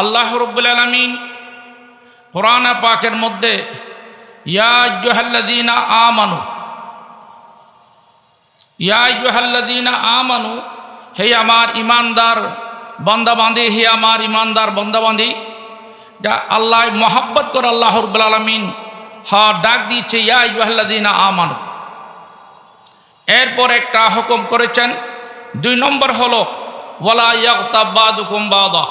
আল্লাহ রব্বুল আলমিন কোরআন পাকের মধ্যে ইয়াজুহাল্লাদিনা আমানু ইয়াজুহাল্লাদিনা আমানু, হে আমার ইমানদার বন্দাবান্ধি হে আমার ইমানদার বন্দাবান্ধি আল্লাহ মহাব্বত করে আল্লাহ রব্বুল আলমিন হা ডাক দিচ্ছে ইয়াজুহাল্লাদিনা আমানু। এরপর একটা হুকুম করেছেন, দুই নম্বর হলো, ওয়ালা ইয়াক্তাবাদুকুম বাদাহ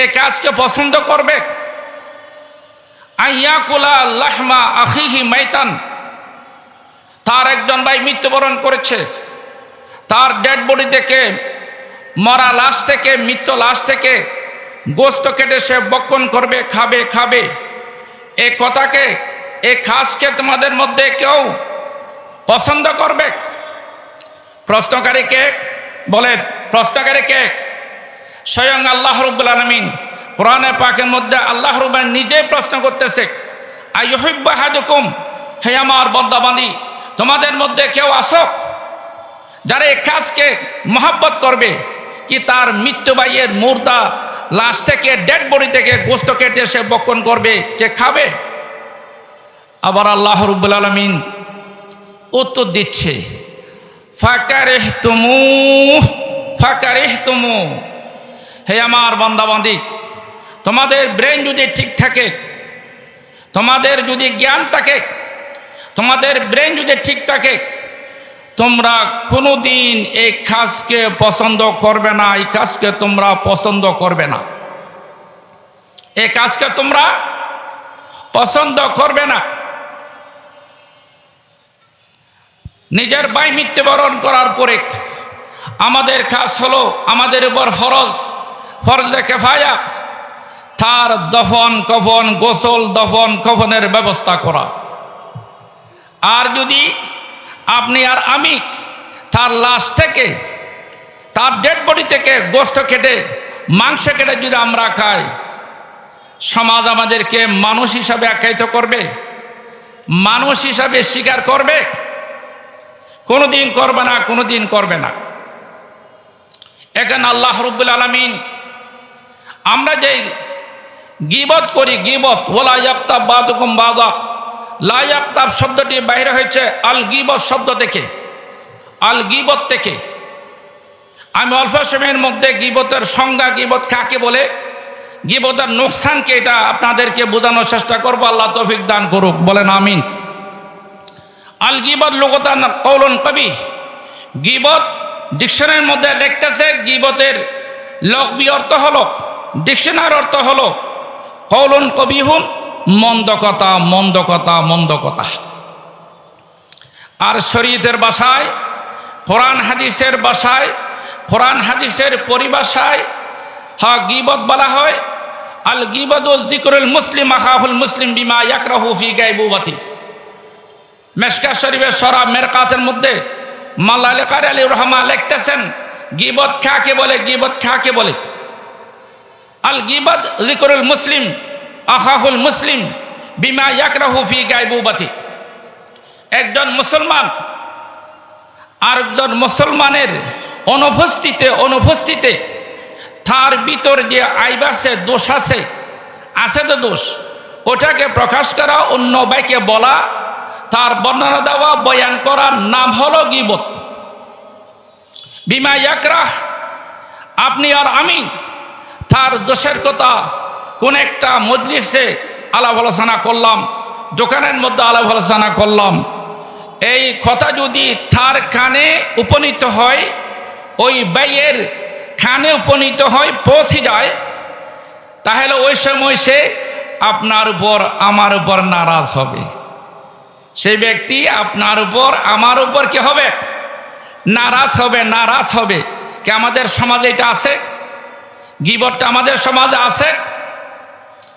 এ কাজকে পছন্দ করবে? আইয়াকুলা লাহমা আখিহি মাইতান। তার একজন ভাই মৃত্যুবরণ করেছে। তার ডেড বডি থেকে মরা লাশ থেকে মৃত্যু লাশ থেকে গোস্ত কেটে সে বক্ষণ করবে, খাবে খাবে। এ কথাকে, এ খাসকে তোমাদের মধ্যে কেউ পছন্দ করবে? প্রশ্নকারী কে বলেন স্বয়ং আল্লাহ রব্বুল আলমিন কোরআনে পাকের মধ্যে আল্লাহ রুবান নিজেই প্রশ্ন করতেছে আইহিব্বা হাদুকুম হে আমার বন্দাবান্দি তোমাদের মধ্যে কেউ আসক যারা এই কাজকে মহাব্বত করবে, কি তার মৃত্যুবাইয়ের মুর্দা লাশ থেকে, ডেড বডি থেকে গোস্ত কেটে সে বক্ষণ করবে যে খাবে? আবার আল্লাহ রব্বুল আলমিন উত্তর দিচ্ছে ফাকারেহ তুমু ফাকারেহ তুমু হে আমার বান্দাবান্দি, তোমাদের ব্রেন যদি ঠিক থাকে, তোমাদের যদি জ্ঞান থাকে, তোমাদের ব্রেন যদি ঠিক থাকে, তোমরা কোনো দিন এই কাজকে পছন্দ করবে না, এই কাজকে তোমরা পছন্দ করবে না। এই কাজকে তোমরা পছন্দ করবে না। নিজের বাই মৃত্যুবরণ করার পরে আমাদের কাজ হলো, আমাদের উপর ফরজ। ফরজে কেফায়া। তার দফন, কফন, গোসল, দফন, কফনের ব্যবস্থা করা। আর যদি আপনি আর আমি তার লাশ থেকে, তার ডেড বডি থেকে গোস্ত কেটে, মাংস কেটে যদি আমরা খাই, সমাজ আমাদেরকে মানুষ হিসাবে আখ্যায়িত করবে, মানুষ হিসাবে স্বীকার করবে কোনো দিন করবে না কোনো দিন করবে না। এখানে আল্লাহ রব্বুল আলমিন আমরা যে গিবত করি, গিবত, ওলা ইয়াক্তাব বাদুকুম বাদা। লা ইয়াক্তাব শব্দটি বাইরে হয়েছে, আল গিবত শব্দ থেকে, আল গিবত থেকে। আমি অল্প সময়ের মধ্যে গিবতের সংজ্ঞা, গিবত কাকে বলে, গিবতের নোকসানকে এটা আপনাদেরকে বোঝানোর চেষ্টা করব, আল্লাহ তৌফিক দান করুক, বলেন আমিন। আল গিবত লোকতান কৌলন কবি গিবত ডিকশনারির মধ্যে লিখতেছে, গিবতের লকবি অর্থ হলো ডিকশনার অর্থ হলো কৌলন কবিহুন মন্দ কথা মন্দ কথা মন্দ কথা আর শরীয়তের বাসায় কোরআন হাদিসের বাসায় কোরআন হাদিসের পরিভাষায় হা গিবত বলা হয়, আল গিবদুল জিকরুল মুসলিম আহাহুল মুসলিম বিমা ইয়াকরাহু ফি গাইবুবাতি মেশকা শরীফের সরা মেরকাতের মধ্যে মাল্লাকার আলী রহমা লিখতেছেন, গিবত খাকে বলে, গিবত খাকে বলে? আল গিবত জিকরুল মুসলিম আহাহুল মুসলিম, বিমা ইয়াকরাহু ফি গাইবুবাতি একজন মুসলমান আরেকজন মুসলমানের অনুপস্থিতে অনুপস্থিতে তার ভিতর যে আইব আছে, দোষ আছে আছে তো দোষ। ওটাকে প্রকাশ করা, অন্য বাইকে বলা, তার বর্ণনা দেওয়া, বয়ান করার নাম হলো গিবত। বিমা ইয়াকরাহ, আপনি আর আমি তার দোষের কথা কোন একটা মজলিসে আলাপ আলোচনা করলাম, দোকানের মধ্যে আলাপ আলোচনা করলাম। এই কথা যদি তার কানে উপনীত হয়, ওই ব্যয়ের খানে উপনীত হয়, পৌঁছে যায়, তাহলে ওই সময় সে আপনার উপর, আমার উপর নারাজ হবে। সেই ব্যক্তি আপনার উপর, আমার উপর কি হবে? নারাজ হবে নারাজ হবে। কি আমাদের সমাজে এটা আছে? গিবরটা আমাদের সমাজে আছে?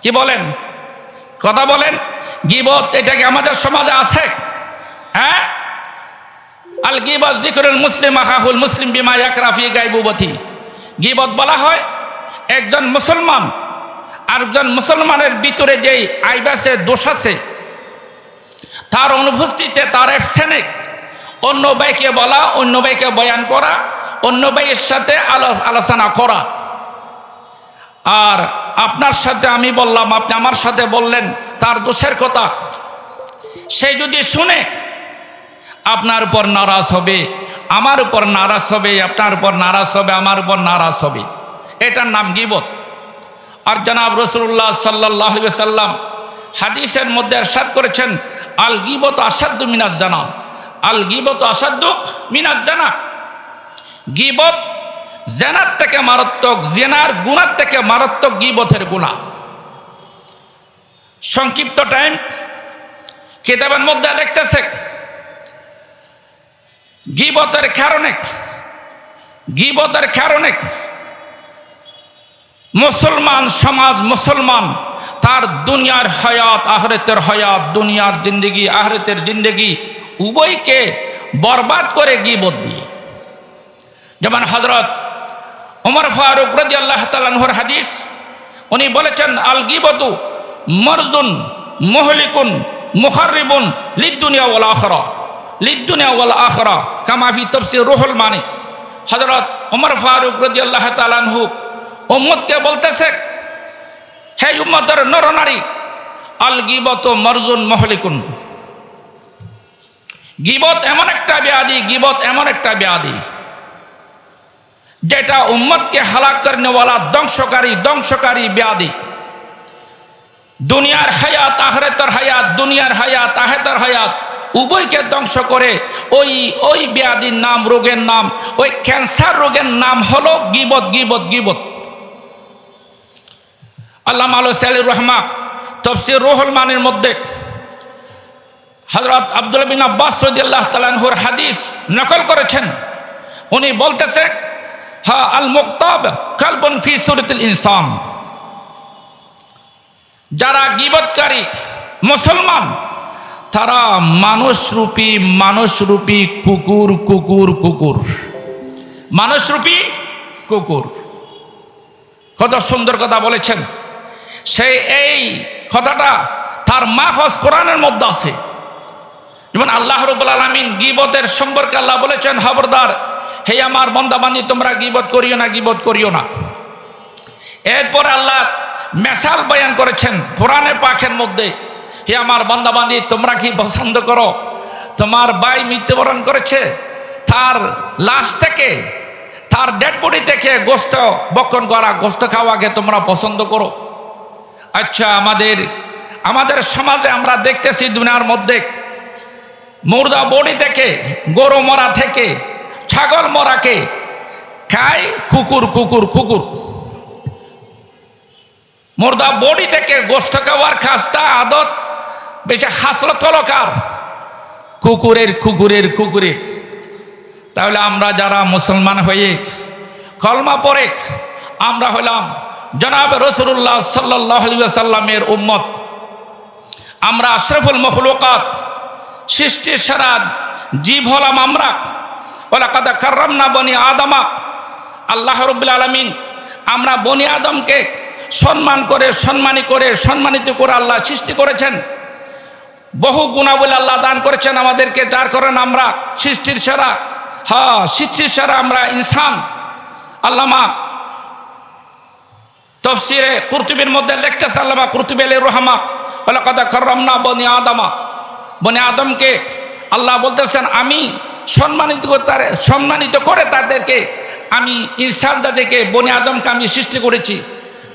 কি বলেন? কথা বলেন গিবত এটা কি আমাদের সমাজে আছে? হ্যাঁ? আল গিবত দিকরুল মুসলিম আহাহুল মুসলিম বিমা ইয়াকরাফি গাইবুবতী। গিবত বলা হয়, একজন মুসলমান আরেকজন মুসলমানের ভিতরে যেই আইবাসে দোষ আছে, তার অনুপস্থিতিতে তার অ্যাবসেনে অন্য ভাইকে বলা, অন্য ভাইকে বয়ান করা, অন্য ভাইয়ের সাথে আলো আলোচনা করা। আর আপনার সাথে আমি বললাম, আপনি আমার সাথে বললেন, তার দোষের কথা। সে যদি শুনে, আপনার উপর নারাজ হবে, আমার উপর নারাজ হবে, আপনার উপর নারাজ হবে, আমার উপর নারাজ হবে। এটার নাম গিবত। আর জনাব রসুল্লাহ সাল্লাহ সাল্লাম হাদিসের মধ্যে এরশাদ করেছেন, আল গিবত আসাদ্দু মিনাজ জানা। আল গিবত আসাদ্দু মিনাজ জানা। গিবত জেনার থেকে মারাত্মক, জেনার গুণার থেকে মারাত্মক গিবতের গুণা। সংক্ষিপ্ত টাইম কিতাবের মধ্যে লিখতেছে, গিবতের কারণে গিবতের কারণে মুসলমান সমাজ মুসলমান, তার দুনিয়ার হয়াত আহরেতের হয়াত, দুনিয়ার জিন্দগি আহরেতের জিন্দগি উভয়কে বরবাদ করে গিবত দিয়ে। যেমন হজরত ওমর ফারুক রাজি আল্লাহ তালানহর হাদিস, উনি বলেছেন, আল গিবতু মরজুন মহলিকুন মুখারিবুন লিদ্দুনিয়া ওয়াল আখরা। লিদ্দুনিয়া ওয়াল আখরা কামাফি তফসির রুহুল মানিক হজরত ওমর ফারুক রাজি আল্লাহ তালানহু উম্মতকে বলতেছে, হে উম্মতের নরনারী, আল গিবত মরজুন মহলিকুন। গিবত এমন একটা ব্যাধি, গিবত এমন একটা ব্যাধি। যেটা উম্মতকে হালাক করেনেওয়ালা ধ্বংসকারী ধ্বংসকারী ব্যাধি দুনিয়ার হায়াত আহরেতর হায়াত, দুনিয়ার হায়াত আহেতর হায়াত, উভয়কে ধ্বংস করে ওই ওই ব্যাধির নাম, রোগের নাম, ওই ক্যান্সার রোগের নাম হলো গিবত গিবত গিবত। আল্লাহ আলো সালির রহমা তফসির রুহুল মানের মধ্যে হজরত আব্দুল বিন আব্বাস রদিয়াল্লাহ তালানহুর হাদিস নকল করেছেন। উনি বলতেছে হা আল মুক্তাব কালবন ফি সুরতুল ইনসান। যারা গিবতকারী মুসলমান, তারা মানুষরূপী মানুষরূপী কুকুর কুকুর কুকুর। মানুষরূপী কুকুর। কত সুন্দর কথা বলেছেন। সেই এই কথাটা তার মাহজ কোরআনের মধ্যে আছে। যেমন আল্লাহ রবুল আলমিন গিবতের সম্পর্কে আল্লাহ বলেছেন, খবরদার হে আমার বন্দাবান্দি, তোমরা গিবত করিও না, গিবত করিও না। এরপর আল্লাহ মেসাল বয়ান করেছেন কোরআনে পাখের মধ্যে, হে আমার বন্দাবান্দি, তোমরা কি পছন্দ করো? তোমার ভাই মৃত্যুবরণ করেছে, তার লাশ থেকে, তার ডেড বডি থেকে গোস্ত বক্ষণ করা, গোস্ত খাওয়াকে তোমরা পছন্দ করো। আচ্ছা আমাদের আমাদের সমাজে আমরা দেখতেছি দুনিয়ার মধ্যে মুর্দা বডি থেকে, গরু মরা থেকে ছাগল মরাকে খায় কুকুর কুকুর কুকুর। মুর্দা বডি থেকে গোষ্ঠ খাওয়ার খাসটা আদত, বেশি হাসল তলকার কুকুরের কুকুরের কুকুরের। তাহলে আমরা যারা মুসলমান হয়ে কলমা পরে আমরা হলাম জনাব রসুল্লাহ সাল্লাহ সাল্লামের উম্মত। আমরা আশরফুল মখলুকাত, সৃষ্টির সারা জীব হলাম আমরা। ওলা কাদা কার্রাম না বনি আদমা। আল্লাহ রব্বুল আলমিন আমরা বনি আদমকে সম্মান করে, সম্মানী করে, সম্মানিত করে আল্লাহ সৃষ্টি করেছেন। বহু গুণাবলী আল্লাহ দান করেছেন আমাদেরকে, যার করেন আমরা সৃষ্টির সেরা হ্যাঁ সৃষ্টির সেরা আমরা ইনসান। আল্লামা তফসিরে কুর্তুবির মধ্যে লিখতেছে আল্লামা কুর্তুব আলী রহমা বলে কথা করমনা বনি আদমা। বনি আদমকে আল্লাহ বলতেছেন, আমি সম্মানিত তার সম্মানিত করে তাদেরকে আমি ইনসান তাদেরকে বনি আদমকে আমি সৃষ্টি করেছি।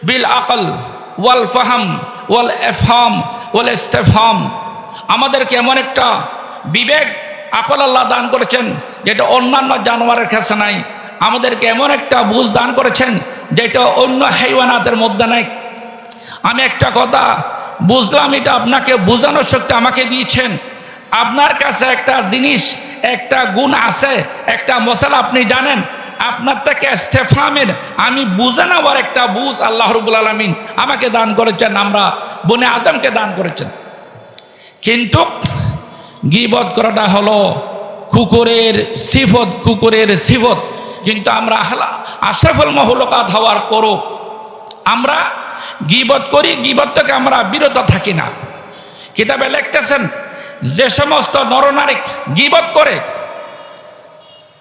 বিল আকল, ওয়াল ফাহাম, ওয়াল এফহাম, ওয়াল ইস্তেফাম আমাদেরকে এমন একটা বিবেক, আকল আল্লাহ দান করেছেন, যেটা অন্যান্য জানোয়ারের কাছে নাই। আমাদেরকে এমন একটা বুঝ দান করেছেন, যেটা অন্য হাইওয়ানাতের মধ্যে নাই। আমি একটা কথা বুঝলাম, এটা আপনাকে বোঝানোর শক্তি আমাকে দিয়েছেন। আপনার কাছে একটা জিনিস একটা গুণ আছে, একটা মশলা, আপনি জানেন? আপনার থেকে ইস্তেফামের আমি বুঝে নেওয়ার একটা বুঝ আল্লাহ রবুল আলমিন আমাকে দান করেছেন, আমরা বনে আদমকে দান করেছেন। কিন্তু গিবত করাটা হলো কুকুরের সিফত কুকুরের সিফত। কিন্তু আমরা আশরাফুল মহলকাত হওয়ার পরও আমরা গিবত করি, গিবত থেকে আমরা বিরত থাকি না। কিতাবে লিখতেছেন যে সমস্ত নরনারী গিবত করে,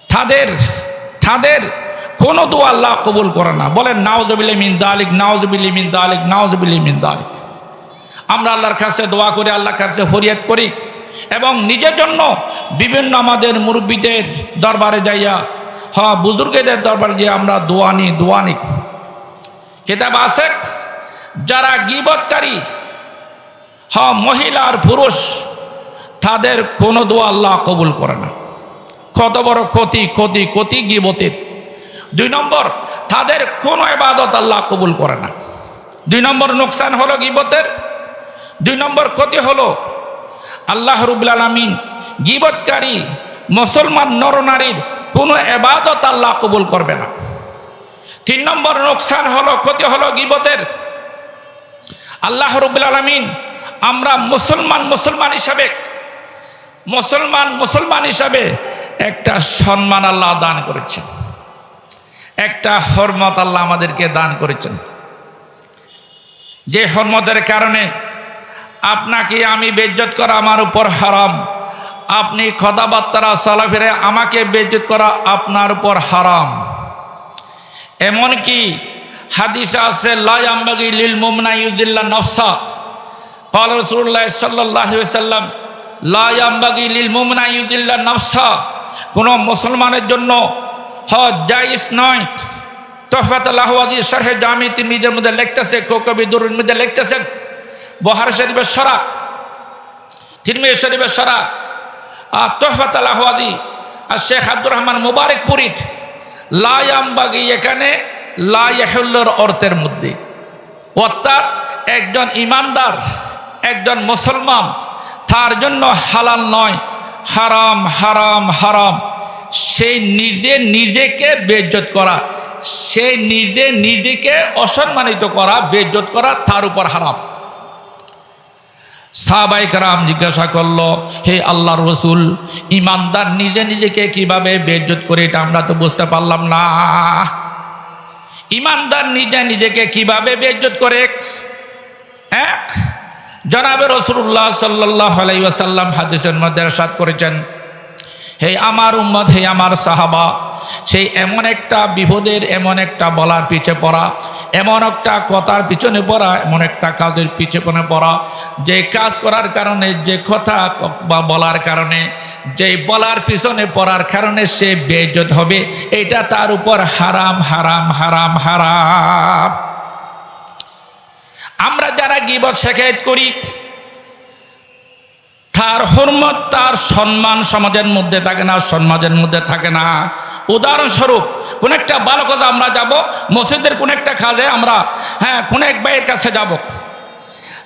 তাদের তাদের কোনো দোয়া আল্লাহ কবুল করে না। বলেন নাওজবিল মিন দালিক নাওজবিল মিন দালিক নাওজবিল মিন দালিক। আমরা আল্লাহর কাছে দোয়া করি, আল্লাহর কাছে ফরিয়াদ করি এবং নিজের জন্য বিভিন্ন আমাদের মুরব্বীদের দরবারে যাইয়া হ্যাঁ বুজুর্গদের দরবারে যে আমরা দোয়া নিই দোয়া নিই কিতাব আছে, যারা গিবতকারী হ্যাঁ মহিলা আর পুরুষ তাদের কোনো দোয়া আল্লাহ কবুল করে না। কত বড় ক্ষতি ক্ষতি ক্ষতি, গিবতের। দুই নম্বর, তাদের কোনো এবাদত আল্লাহ কবুল করে না। দুই নম্বর, নোকসান হলো গিবতের। দুই নম্বর, ক্ষতি হলো আল্লাহ রুবুল আলমিন গিবতকারী মুসলমান নরনারীর কোনো এবাদত আল্লাহ কবুল করবে না। তিন নম্বর, নোকসান হলো, ক্ষতি হলো গিবতের। আল্লাহ রুবুল আলমিন আমরা মুসলমান মুসলমান হিসাবে মুসলমান মুসলমান হিসাবে একটা সম্মান আল্লাহ দান করেছেন। একটা হরমত আল্লাহ আমাদেরকে দান করেছেন। যে হরমতের কারণে আপনাকে আমি বেজ্জত করা আমার উপর হারাম। আপনি কথাবার্তারা চলাফেরে আমাকে বেজ্জত করা আপনার উপর হারাম। এমনকি হাদিসা আছে লাইম্বাগি লিল মুমনা ইউদ্দিল্লা নফসা। কল সাল্লাহ সাল্লাম লাম্বাগি লিল মুমনা ইউজিল্লা নফসা। কোনো মুসলমানের জন্য হজ জাইস নয়। তহফাত আল্লাহাদি শরহে জামি তিরমিজের মধ্যে লিখতেছে কোকবি দুরুর মধ্যে লিখতেছেন। বহার শরীফের সরা তিরমিজ শরীফের সরা, আর তহফাত আল্লাহাদি আর শেখ আব্দুর রহমান মুবারকপুরীর লাম্বাগি এখানে লাহ্যর অর্থের মধ্যে। অর্থাৎ একজন ইমানদার, একজন মুসলমান তার জন্য হালাল নয়। হারাম হারাম হারাম। সে নিজে নিজেকে বেজ্জত করা, সে নিজে নিজেকে অসম্মানিত করা, বেজ্জত করা তার উপর হারাম। সাহাবাই কারাম জিজ্ঞাসা করল, হে আল্লাহর রসুল ইমানদার নিজে নিজেকে কীভাবে বেজ্জত করে এটা আমরা তো বুঝতে পারলাম না। ইমানদার নিজে নিজেকে কীভাবে বেজ্জত করে? এক জনাবে রসুল্লাহ সাল্লাহ আলাইসাল্লাম হাদিসের মধ্যে সাত করেছেন, হে আমার উম্মদ হে আমার সাহাবা, সেই এমন একটা বিপদের, এমন একটা বলার পিছে পড়া, এমন একটা কথার পিছনে পড়া, এমন একটা কাজের পিছনে পড়া যে কাজ করার কারণে, যে কথা বা বলার কারণে, যে বলার পিছনে পড়ার কারণে সে বেজত হবে, এটা তার উপর হারাম হারাম হারাম হারাম। আমরা যারা গিবত শেখায়ত করি, তার হরমত, তার সম্মান সমাজের মধ্যে থাকে না, সমাজের মধ্যে থাকে না। উদাহরণস্বরূপ, কোন একটা ভালো কাজে আমরা যাব, মসজিদের কোন একটা কাজে আমরা হ্যাঁ কোন এক ভাইয়ের কাছে যাব।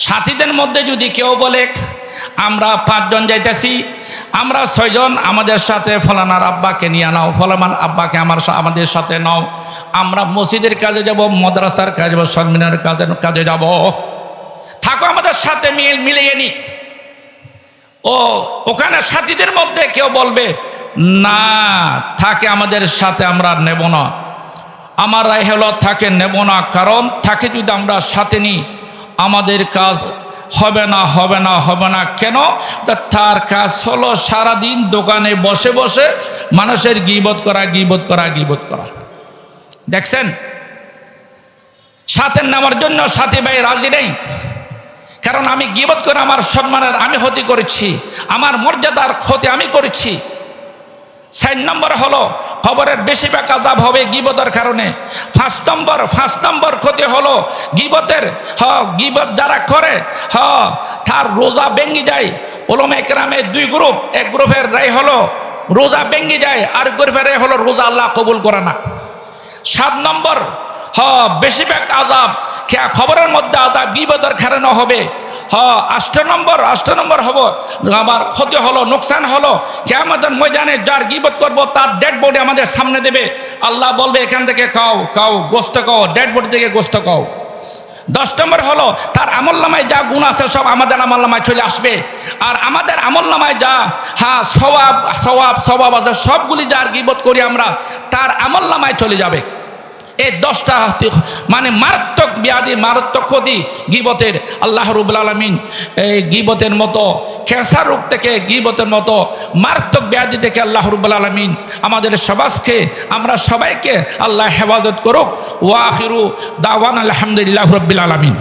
সাথীদের মধ্যে যদি কেউ বলে, আমরা পাঁচজন যাইতেছি, আমরা ছয়জন, আমাদের সাথে ফলানার আব্বাকে নিয়ে নাও, ফলামান আব্বাকে আমার আমাদের সাথে নাও। আমরা মসজিদের কাজে যাব, মাদ্রাসার কাজে যাব সন্মিনের কাজে কাজে যাব। থাকো আমাদের সাথে মিল মিলিয়ে নিক। ও, ওখানে সাথীদের মধ্যে কেউ বলবে, না, থাকে আমাদের সাথে আমরা নেব না। আমার রায় হলো থাকে নেব না, কারণ থাকে যদি আমরা সাথে নিই, আমাদের কাজ হবে না হবে না হবে না। কেন? তার কাজ হলো সারাদিন দোকানে বসে বসে মানুষের গিবত করা গিবত করা গিবত করা। দেখছেন? সাথে নামার জন্য সাথী ভাই রাজি নেই। কারণ আমি গিবত করে আমার সম্মানের আমি ক্ষতি করেছি, আমার মর্যাদার ক্ষতি আমি করেছি। চার নম্বর হলো, খবরের বেশিরভাগ আজাব হবে গিবতের কারণে। পাঁচ নম্বর পাঁচ নম্বর ক্ষতি হলো গিবতের। হ, গিবত যারা করে, হ, তার রোজা ভেঙ্গি যায়। ওলমে একরামে দুই গ্রুপ, এক গ্রুপের রায় হলো, রোজা ভেঙ্গি যায়, আর গ্রুপের রায় হলো রোজা আল্লাহ কবুল করে না। সাত নম্বর, হ, বেশিরভাগ আজাব খবরের মধ্যে আজাব গিবতের কারণে হবে। হ, আষ্ট নম্বর আষ্ট নম্বর হব, আমার ক্ষতি হলো, নোকসান হলো কেমন ময়দানে যার গিবত করব, তার ডেড বডি আমাদের সামনে দেবে। আল্লাহ বলবে, এখান থেকে খাও খাও গোস্ত খাও ডেড বডি থেকে গোস্ত খাও। দশ নম্বর হলো, তার আমল্লামায় যা গুণ আছে, সব আমাদের আমল্লামায় চলে আসবে। আর আমাদের আমল্লামায় যা হ্যাঁ সবাব সবাব সবাব আছে, সবগুলি যার গিবত করি আমরা, তার আমল্লামায় চলে যাবে। এই দশটা মানে মারাত্মক ব্যাধি, মারাত্মক ক্ষতি গিবতের। আল্লাহ রুবুল আলমিন এই গিবতের মতো খেসার রোগ থেকে গিবতের মতো, মারাত্মক ব্যাধি থেকে আল্লাহ রুবুল আলমিন আমাদের সমাজকে, আমরা সবাইকে আল্লাহ হেফাজত করুক। ওয়াহিরু দাওয়ান আলহামদুলিল্লাহ রব্বিল আলমিন।